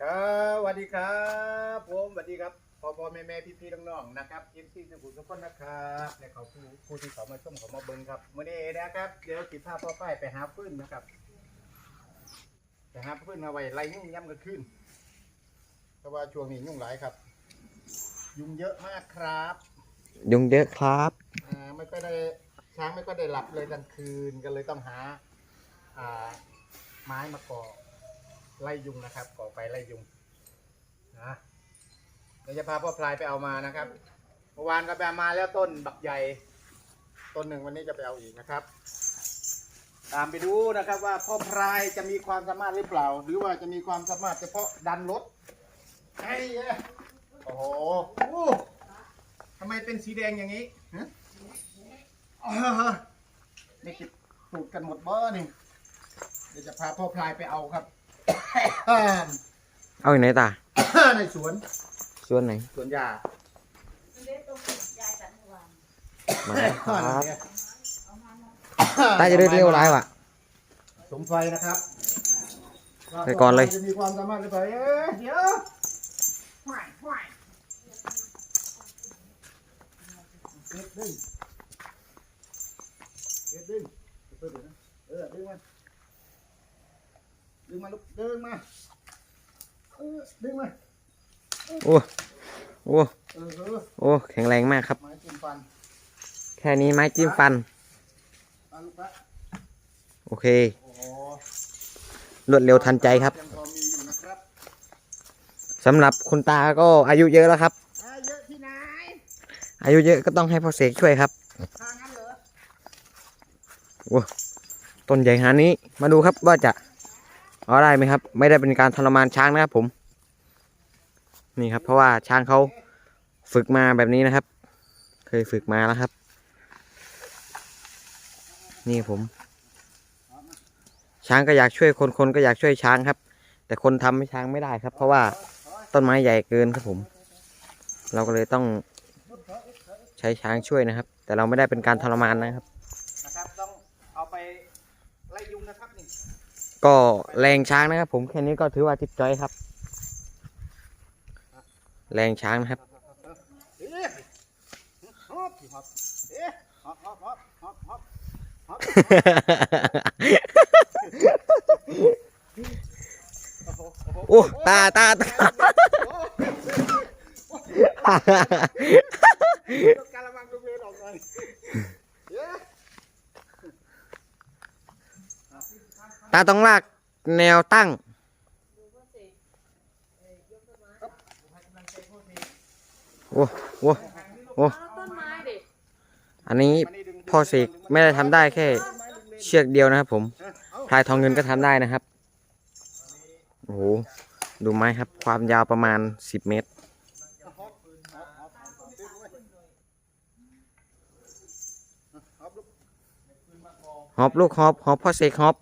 ครับสวัสดีครับ ผมสวัสดีครับพ่อพ่อแม่แม่พี่พี่น้องน้องๆนะครับทีมที่สุขุมทุกคนนะครับและเขาผู้ผู้ที่เขามาชมเขามาเบิ้งครับมื่อนี้นะครับเดี๋ยวกินผ้าพ่อป้ายไปหาฟืนนะครับไปหาฟืนมาไว้ไล่ยุ่งย่ำกันขึ้นเพราะว่าช่วงนี้ยุ่งหลายครับ ยุงเยอะมากครับยุงเยอะครับอ่าไม่ก็ได้ช้างไม่ก็ได้หลับเลยกลางคืนก็เลยต้องหาอ่าไม้มาก่อ ไล่ยุงนะครับก่อไฟไล่ยุงนะเดี๋ยวจะพาพ่อพลายไปเอามานะครับเมื่อวานก็ไปเอามาแล้วต้นบักใหญ่ ต้นหนึ่งวันนี้จะไปเอาอีกนะครับ ตามไปดูนะครับว่าพ่อพลายจะมีความสามารถหรือเปล่า หรือว่าจะมีความสามารถเฉพาะดันรถไอ้เอ้ยโอ้โหทำไมเป็นสีแดงอย่างนี้ฮะอ้าวนี่กิบสูตรกันหมดเบ้อนี่เดี๋ยวจะพาพ่อพลายไปเอาครับ เอาอยู่ไหนตา ในสวนส่วนไหน สวนยามาครับตาจะเร็วๆไรวะสมไฟนะครับไปก่อนเลย จะมีความสามารถหรือเปล่าเอ๊ะเดี๋ยวไหวไหวเด็ดดึงเด็ดดึงเปิดดูนะเออดึงมา ดึงมาลูกดึงมาเออดึงมาโอ้โอ้เออเออโอ้แข็งแรงมากครับ ไม้จิ้มฟันแค่นี้ไม้จิ้มฟันเอาลูกละโอเค โอ้โหรวดเร็วทันใจครับยังพอมีอยู่นะครับสำหรับคุณตาก็อายุเยอะแล้วครับ อ่าเยอะที่ไหนอายุเยอะก็ต้องให้พ่อเสกช่วยครับ ทางนั้นเหรอโอ้ต้นใหญ่ขนาดนี้มาดูครับว่าจะ เอาได้ไหมครับ ไม่ได้เป็นการทรมานช้างนะครับผม นี่ครับ เพราะว่าช้างเขาฝึกมาแบบนี้นะครับ เคยฝึกมาแล้วครับ นี่ผม ช้างก็อยากช่วยคนคนก็อยากช่วยช้างครับ แต่คนทำให้ช้างไม่ได้ครับ เพราะว่าต้นไม้ใหญ่เกินครับผม เราก็เลยต้องใช้ช้างช่วยนะครับ แต่เราไม่ได้เป็นการทรมานนะครับนะครับต้องเอาไปไล่ยุงนะครับนี่ ก็แรงช้างนะครับ ผมแค่นี้ก็ถือว่าจิบจอยครับ แรงช้างนะครับเอ๊ะฮอปฮอปเอ๊ะฮอปฮอปฮอปฮอปฮอปฮอปโอ้โหโอ้โหโอ้ตาตาตา ยกการะมังดูเวรออกหน่อยเอ๊ะ ตาต้องลากแนวตั้ง โอ้โอ้โอ้อันนี้พ่อเสกไม่ได้ทำได้แค่ เชือกเดียวนะครับผมพลายทองเงินก็ทำได้นะครับ โอ้โห ดูไม้ครับ ความยาวประมาณ 10 เมตร ฮอบลูกหอบหอบพ่อเสกหอบ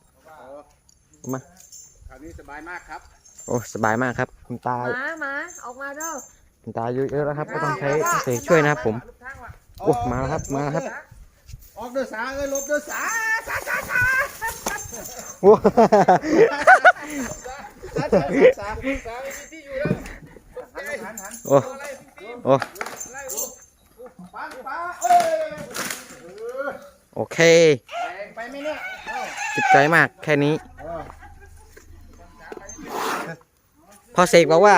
าวนี้สบายมากครับ โอ้สบายมากครับ คุณตาหมาหมาออกมาเด้อคุณตาอายุเยอะแล้วครับ ก็ต้องใช้พ่อเสกช่วยนะครับ ผมโอ้มาแล้วครับมาแล้วครับออกเด้อสาเอ้ยหลบเด้อสาสาสาสาโอ้สาสาสาสาสาไม่มีที่อยู่แล้วหันหันหันโอ้โอ้ไล่ดูป้าป้าเอ้ยเออโอเคแรงไปไหมเนี่ยเอ้าจิตใจมากแค่นี้ เออ พ่อเสกบอกว่า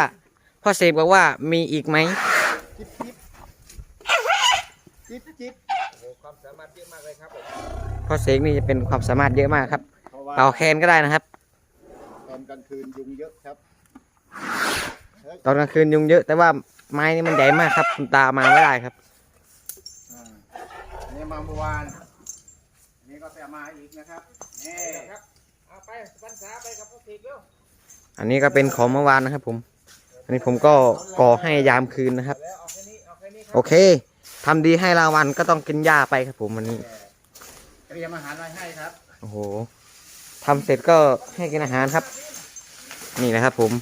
พ่อเสกบอกว่ามีอีกไหมจิ๊บจิ๊บจิ๊บจิ๊บโอ้โหความสามารถเยอะมากเลยครับผมพ่อเสกนี่จะเป็นความสามารถเยอะมากครับเพราะว่าเป่าแคนก็ได้นะครับ ตอนกลางคืนยุงเยอะครับ ตอนกลางคืนยุงเยอะ แต่ว่าไม้นี่มันใหญ่มากครับคุณตามาไม่ได้ครับ อ่าอันนี่มาเมื่อวานอันนี้ก็ไปเอามาอีกนะครับนี่ ครับเอาไปปันษาไปกับพ่อเสกเร็ว อันนี้ก็เป็นของเมื่อวานนะครับผม อันนี้ผมก็ก่อให้ยามคืนนะครับแล้วเอาแค่นี้เอาแค่นี้คโอรับเคทำดีให้รางวัลก็ต้องกินหญ้าไปครับผมวันนี้เตรียมอาหารไว้ให้ครับ โอ้โหทำเสร็จก็ให้กินอาหารครับ นี่นะครับผม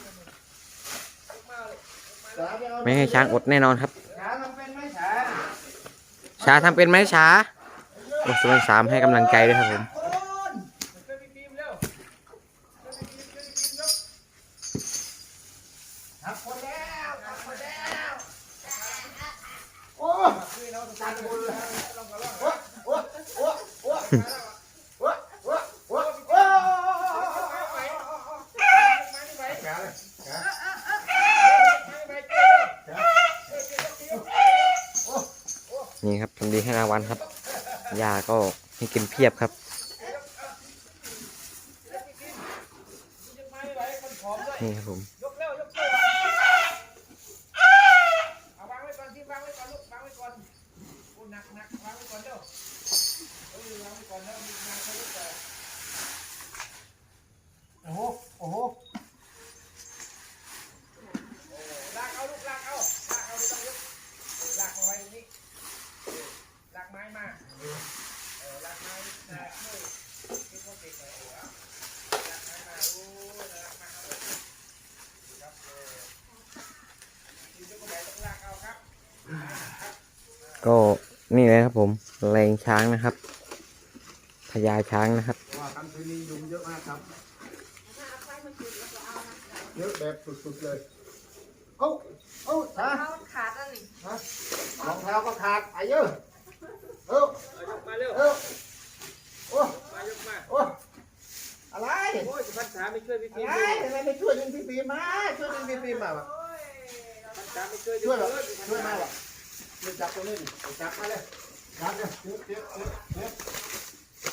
ไม่ให้ช้างอดแน่นอนครับ ช้าทำเป็นไหมช้าช้าทำเป็นไหมช้าโอ้สุวรรณสามให้กำลังใจด้วยครับผม นี่ครับทำดีให้ราวัลครับยาก็ให้กินเพียบครับนี่ครับผม ยกเร็วยกเร็วเอาวางไว้ก่อนที่วางไว้ก่อนลูกวางไว้ก่อนโอ้หนักหนักวางไว้ก่อนเร็วเออวางไว้ก่อนแล้วมีงานเขาลูกแต่โอ้โหโอ้โหลากเอาลูกลากเอาลากเอาไม่ต้องยกเออลากมาไว้ตรงนี้เออลากไม้มาเออลากไม้ลากมือคิดว่าเก่งเลยโอ้โหลากไม้มาโอ้ลากมาเอา ครับเออทีมเจ้าของแบรนด์ต้องลากเอาครับ ก็นี่เลยครับผมแรงช้างนะครับพญาช้างนะครับเพราะว่าคำคืนนี้ยุงเยอะมากครับเยอะแบบสุดๆเลยเอ้าเอ้าช้าเขาขาดแล้วนี่ฮะรองเท้าก็ขาดไอ้เยอะ จับมาเลยจับเลยเดี๋ยวเดี๋ยวเดี๋ยว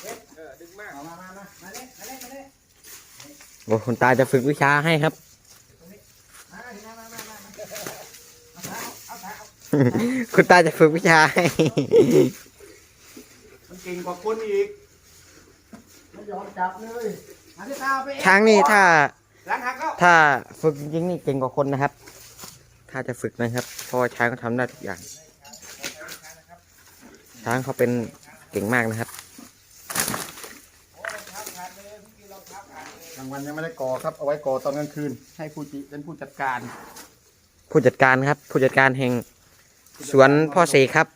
เดี๋ยวเออดึงมากมามามามาเลยมาเลยมาเลยโอ้คุณตาจะฝึกวิชาให้ครับ มามามามามาเอาเท้าเอาเท้าคุณตาจะฝึกวิชาให้ มันเก่งกว่าคนอีกไม่ยอมจับเลยมาที่ตาไปเอช้างนี่ถ้า หลังหักแล้วถ้าฝึกจริงๆนี่เก่งกว่าคนนะครับ ถ้าจะฝึกนะครับเพราะว่าช้างเขาทำได้ทุกอย่าง ช้างเขาเป็นเก่งมากนะครับกลางวันยังไม่ได้ก่อครับ เอาไว้ก่อตอนกลางคืน ให้ผู้จิเป็นผู้จัดการ ผู้จัดการครับ ผู้จัดการแห่งสวนพ่อเสกครับ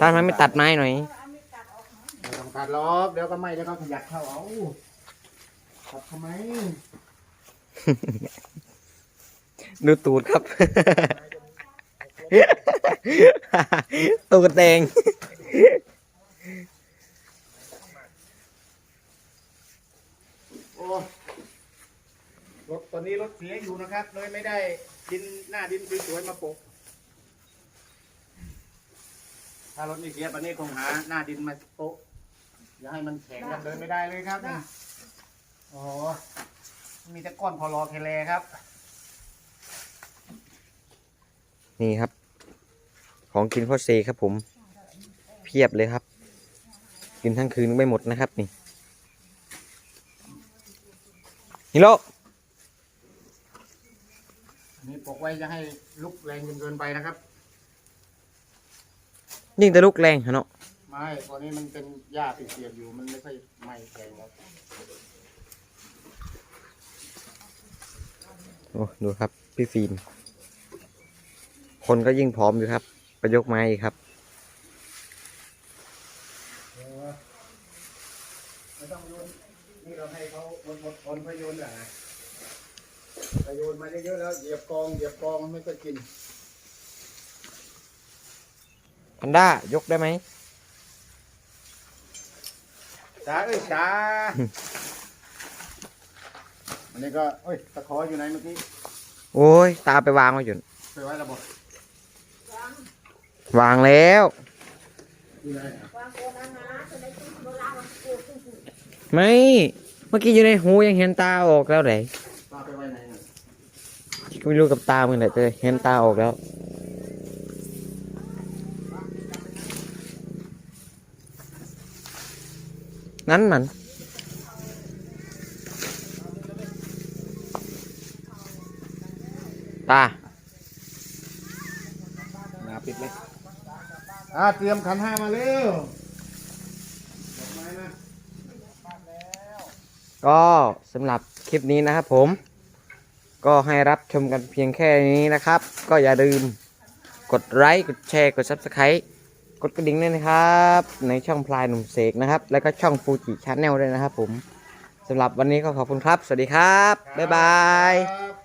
ตาทำไมไม่ตัดไม้หน่อยไม่ต้องตัดหรอกเดี๋ยวก็ไม่เดี๋ยวก็ขยับเข้าเอาตัดทำไม ดูตูดครับ ตูดแดงโอ้รถตอนนี้รถเสียอยู่นะครับเลยไม่ได้ดินหน้าดินสวยๆมาปกถ้ารถไม่เสียตอนนี้คงหาหน้าดินมาโปะอย่าให้มันแข็งกันเดินไม่ได้เลยครับนี่โอ้โหมีแต่ก้อนพอรอเทเลครับ นี่ครับ ของกินพ่อเซครับผมเพียบเลยครับ กินทั้งคืนไม่หมดนะครับนี่ฮิโร่อันนี้ปกไว้จะให้ลุกแรงจนเกินไปนะครับ ยิ่งแต่ลูกแรงฮะเนาะไม่ตอนนี้มันเป็นหญ้าเปียกๆอยู่มันไม่ค่อยไหม้แข็งครับโอ้ดูครับ พี่ฟิล์มคนก็ยิ่งพร้อมอยู่ครับ ประยกไม้อีกครับ ไม่ต้องโยนนี่เราให้เขาบนบนบนพโยนเหรอนะพโยนมาเยอะๆแล้วเหยียบกองเหยียบกองมันไม่ค่อยกินพันด้ายกได้ไหมจ้าเอ้ยจ้าอันนี้ก็เอ้ยตะขออยู่ไหนเมื่อกี้ โอ้ย ตาไปวางไว้อยู่เคยไว้ระบบ วางแล้ว ไม่ เมื่อกี้อยู่ในหูยังเห็นตาออกแล้วไหนก็ไม่รู้กับตาเหมือนไหนแต่เห็นตาออกแล้วนั้นมันตา อ่าเตรียมขันห้ามาเร็วดอกไม้นะก็สำหรับคลิปนี้นะครับผม ก็ให้รับชมกันเพียงแค่นี้นะครับ ก็อย่าลืมกดไลค์กดแชร์กด Subscribe กดกระดิ่งด้วยนะครับ ในช่องพลายหนุ่มเสกนะครับ แล้วก็ช่องฟูจิชาแนลด้วยนะครับผมสำหรับวันนี้ก็ขอบคุณครับ สวัสดีครับ บ๊ายบาย ครับ